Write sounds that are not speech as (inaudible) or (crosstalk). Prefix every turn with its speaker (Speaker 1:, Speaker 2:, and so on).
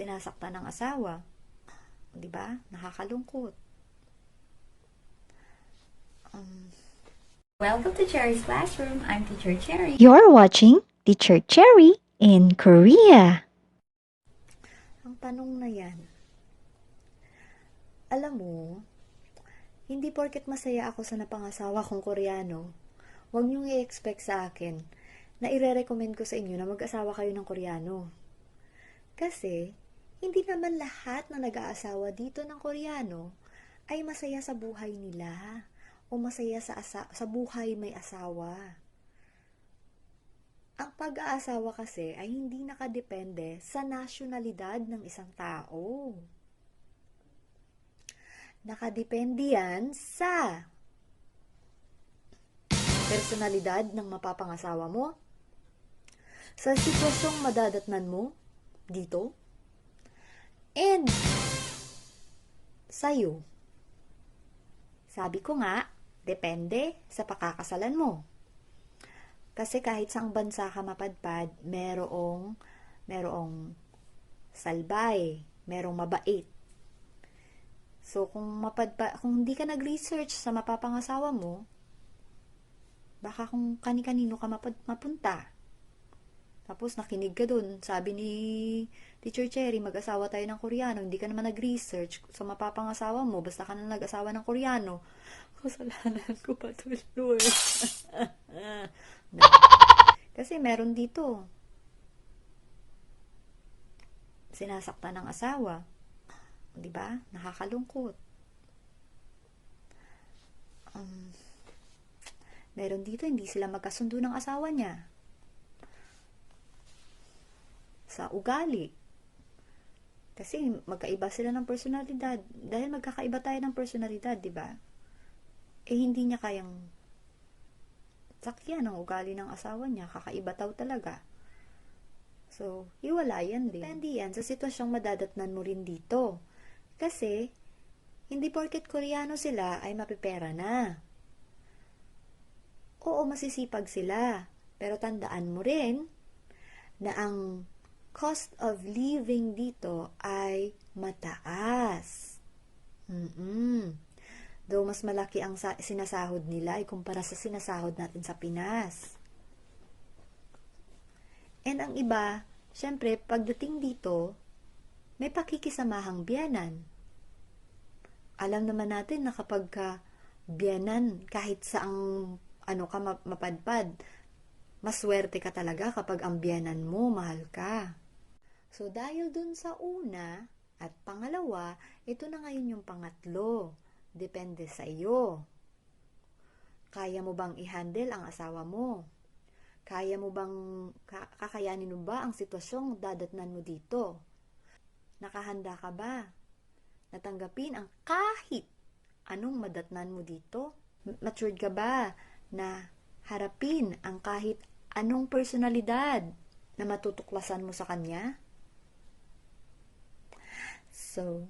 Speaker 1: sinasaktan ng asawa. 'Di ba? Nakakalungkot. Um,
Speaker 2: Welcome to Cherry's Classroom. I'm Teacher Cherry.
Speaker 3: You're watching Teacher Cherry in Korea.
Speaker 1: ang tanong na 'yan. Alam mo, hindi porket masaya ako sa napangasawa kong Koreano, huwag niyong i-expect sa akin na ire-recommend ko sa inyo na mag-asawa kayo ng Koreano. Kasi, hindi naman lahat na nag-aasawa dito ng Koreano ay masaya sa buhay nila o masaya sa, asa- sa buhay may asawa. Ang pag-aasawa kasi ay hindi nakadepende sa nasyonalidad ng isang tao. Nakadepende yan sa personalidad ng mapapangasawa mo, sa sitwasyong madadatnan mo dito, and sa'yo. Sabi ko nga, depende sa pakakasalan mo. Kasi kahit saang bansa ka mapadpad, merong, merong salbay, merong mabait. So, kung mapadpa, kung hindi ka nag-research sa mapapangasawa mo, baka kung kani-kanino ka mapad, mapunta. Tapos nakinig ka dun. Sabi ni Teacher Cherry, mag-asawa tayo ng Koreano. Hindi ka naman nag-research sa mapapangasawa mo. Basta ka na nag-asawa ng Koreano. (laughs) Kasalanan ko pa to, Lord. (laughs) Kasi meron dito. Sinasaktan ng asawa. 'Di ba? Nakakalungkot. Um, meron dito hindi sila magkasundo ng asawa niya. Sa ugali. Kasi magkaiba sila ng personalidad. Dahil magkakaiba tayo ng personalidad, 'di ba? Eh hindi niya kayang sakyan ang ugali ng asawa niya. Kakaiba tao talaga. So, hiwalayan din. Depende yan sa sitwasyong madadatnan mo rin dito. Kasi, hindi porket Koreano sila ay mapipera na. Oo, masisipag sila. Pero tandaan mo rin na ang cost of living dito ay mataas. Mm-mm. Though mas malaki ang sa- sinasahod nila ay kumpara sa sinasahod natin sa Pinas. And ang iba, syempre, pagdating dito, may pakikisamahang biyanan. Alam naman natin na kapag ka biyanan, kahit saang ano ka ma- mapadpad, maswerte ka talaga kapag ang biyanan mo, mahal ka. So, dahil dun sa una at pangalawa, ito na ngayon yung pangatlo. Depende sa iyo. Kaya mo bang i-handle ang asawa mo? Kaya mo bang, ka- kakayanin mo ba ang sitwasyong dadatnan mo dito? Nakahanda ka ba? Natanggapin ang kahit anong madatnan mo dito? Matured ka ba na harapin ang kahit anong personalidad na matutuklasan mo sa kanya? so